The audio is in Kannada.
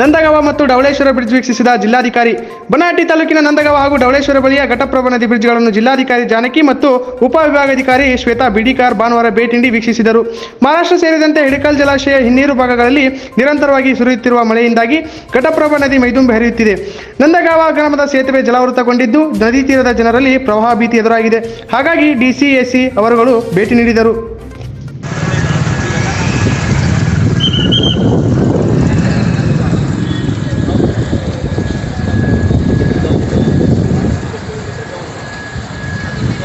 ನಂದಗಾವ ಮತ್ತು ಡವಳೇಶ್ವರ ಬ್ರಿಡ್ಜ್ ವೀಕ್ಷಿಸಿದ ಜಿಲ್ಲಾಧಿಕಾರಿ ಬನಾಟಿ ತಾಲೂಕಿನ ನಂದಗಾವ ಹಾಗೂ ಡವಳೇಶ್ವರ ಬಳಿಯ ಘಟಪ್ರಭಾ ನದಿ ಬ್ರಿಡ್ಜ್ಗಳನ್ನು ಜಿಲ್ಲಾಧಿಕಾರಿ ಜಾನಕಿ ಮತ್ತು ಉಪವಿಭಾಗಾಧಿಕಾರಿ ಶ್ವೇತಾ ಬಿಡಿಕಾರ್ ಭಾನುವಾರ ಭೇಟಿ ನೀಡಿ ವೀಕ್ಷಿಸಿದರು. ಮಹಾರಾಷ್ಟ್ರ ಸೇರಿದಂತೆ ಹಿಡಕಲ್ ಜಲಾಶಯ ಹಿನ್ನೀರು ಭಾಗಗಳಲ್ಲಿ ನಿರಂತರವಾಗಿ ಸುರಿಯುತ್ತಿರುವ ಮಳೆಯಿಂದಾಗಿ ಘಟಪ್ರಭಾ ನದಿ ಮೈದುಂಬಿ ಹರಿಯುತ್ತಿದೆ. ನಂದಗಾವ ಗ್ರಾಮದ ಸೇತುವೆ ಜಲಾವೃತಗೊಂಡಿದ್ದು ನದಿ ತೀರದ ಜನರಲ್ಲಿ ಪ್ರವಾಹ ಭೀತಿ ಎದುರಾಗಿದೆ. ಹಾಗಾಗಿ ಡಿಸಿಎಸಿ ಅವರುಗಳು ಭೇಟಿ ನೀಡಿದರು.